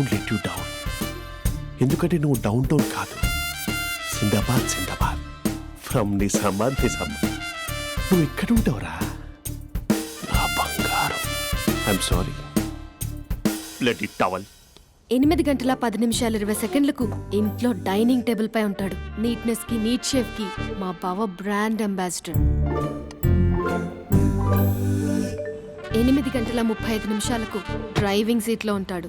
don't let you down ఎందుకంటే నువ్వు downtown కాదు సిందాబాద్ సిందాబాద్ ఫ్రమ్ ది నిజామాబాద్ నిజామాబాద్ నువ్వు ఎక్కడ ఉంటావురా నా బంగారం I'm sorry let it towel ఎనిమిది గంటల పది నిమిషాలు ఇరవై సెకండ్లకు ఇంట్లో డైనింగ్ టేబుల్ పై ఉంటాడు నీట్నెస్ కి నీట్ షేఫ్ కి మా బావ బ్రాండ్ అంబాసిడర్ ఎనిమిది గంటల ముప్పై ఐదు నిమిషాలకు డ్రైవింగ్ సీట్లో ఉంటాడు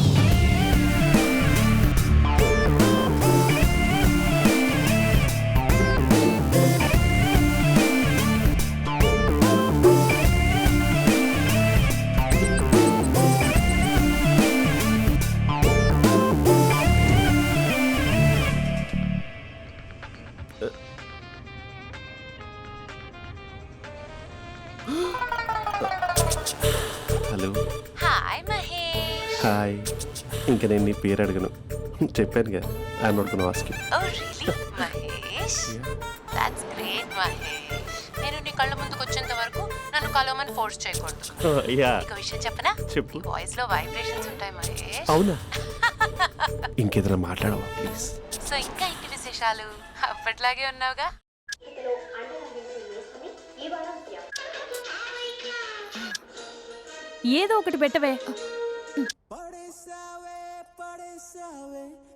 ఇంకా నేను నీ పేరు అడగను చెప్పాను కదా not gonna ask oh, Mahesh that's great Mahesh నేను నీ కళ్ళ ముందుకు వచ్చేంత వరకు నన్ను కలవమని ఫోర్స్ చేయకూడదు యా నీకు విషయం చెప్పనా చెప్పు. వాయిస్ లో వైబ్రేషన్స్ ఉంటాయి మహేష్ అవునా ఇంకేదైనా మాట్లాడవా ప్లీజ్ సో ఇంకా ఇంటి విశేషాలు అప్పట్లాగే ఉన్నావుగా ఏదో ఒకటి పెట్టవే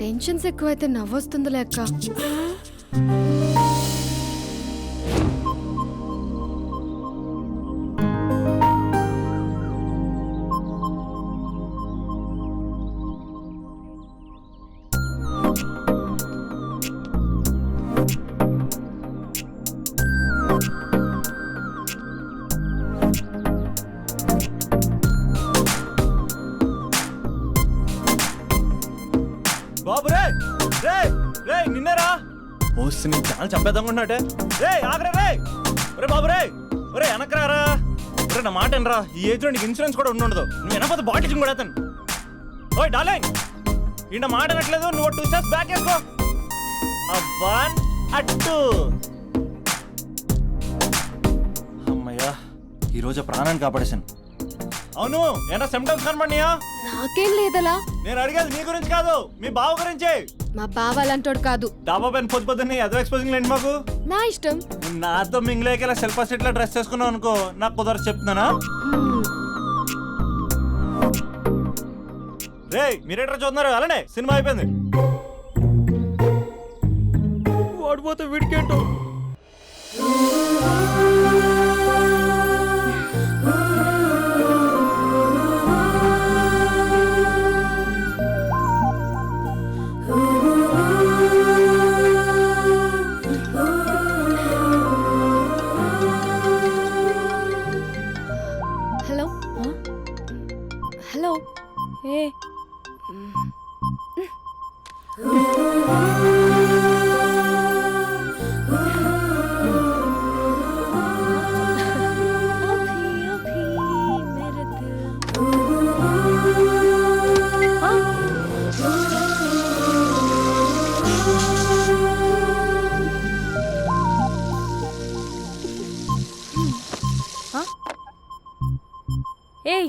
టెన్షన్స్ ఎక్కువైతే నవ్వొస్తుంది అక్క అని చంపేద్దామనుకున్నట్టే రే ఆగరే రే ఒరే బాబు రే ఒరే వెనకరారా ఒరే నా మాట ఎనరా ఈ ఏజ్ నీకు ఇన్సూరెన్స్ కూడా ఉండదు నువ్వు వెనకపోతే బాటిల్ కూడా అతను ఓయ్ డాలే ఈ నా మాట అనట్లేదు నువ్వు టూ స్టార్స్ బ్యాక్ వేసుకో వన్ అట్టు అమ్మయ్యా ఈరోజు ప్రాణాన్ని కాపాడేశాను అవును ఏమైనా సిమ్టమ్స్ కనపడినాయా నాకేం లేదలా నేను అడిగేది మీ గురించి కాదు మీ బావ గురించి మా బావాలంటోడు కాదు డాబా పైన పొద్దు పొద్దున్నే ఎదో ఎక్స్పోజింగ్ లేండి మాకు నా ఇష్టం నాతో మింగిలేక ఇలా సెల్ఫా సెట్ డ్రెస్ చేసుకున్నావు అనుకో నాకు కుదరదు చెప్తున్నానా రే మీరేటర్ చూస్తున్నారు అలానే సినిమా అయిపోయింది వాడిపోతే వీడికేంటో 예. 음. 어? 어? 에이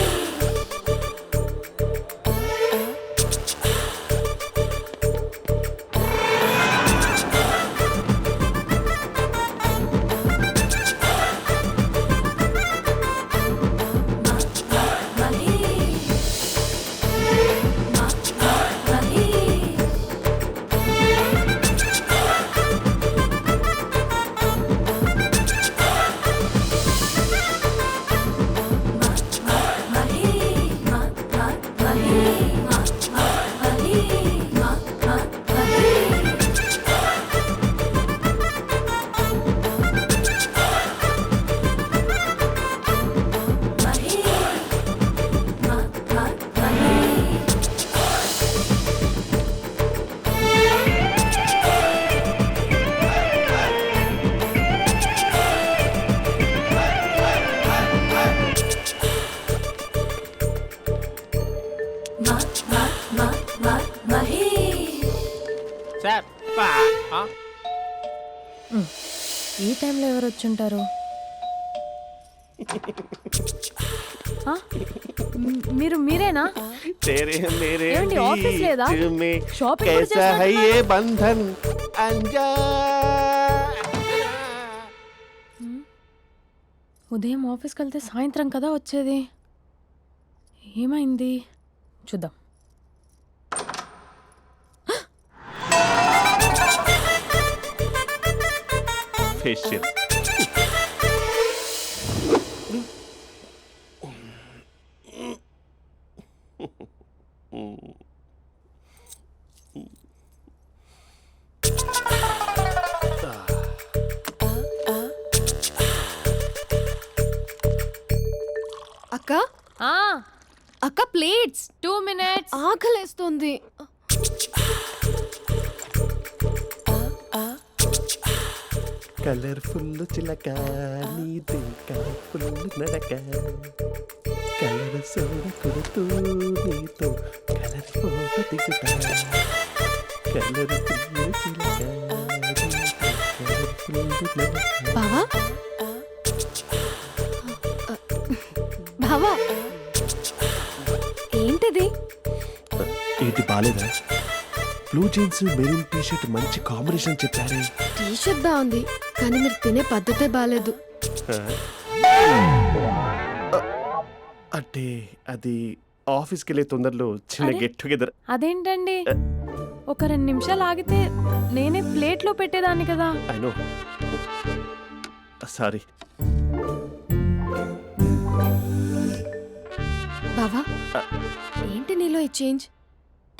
ఎవరు వచ్చుంటారు ఆ? మ్, మీరు మీరేనా तेरे मेरे ఏమండి, ఆఫీస్ లేదా? बीच में షాపింగ్ కూడా कैसा है చేస్తున్నట్టున్నారు? ये बंधन अंजा ఉదయం ఆఫీస్కి వెళ్తే సాయంత్రం కదా వచ్చేది ఏమైంది చూద్దాం फेशियल మినిట్స్ ఆకలేస్తుంది కలర్ఫుల్ చిలక కలర్ఫుల్ నడక కలర్ సోడ కొడుతూ నీతో కలర్ ఫోటో కలర్ చిలక బావా బావా ఇది బాలేదా blue jeans maroon T shirt మంచి కాంబినేషన్ చెప్పారే టీ షర్ట్ బాగుంది కానీ మీరు తినే పద్ధతే బాగాలేదు అంటే అది ఆఫీస్కి వెళ్ళే తొందరలో చిన్న గెట్ టుగెదర్ అదేంటండి ఒక రెండు నిమిషాలు ఆగితే నేనే ప్లేట్లో పెట్టేదాన్ని కదా సారీ oh, బావా ఏంటి నీలో ఈ చేంజ్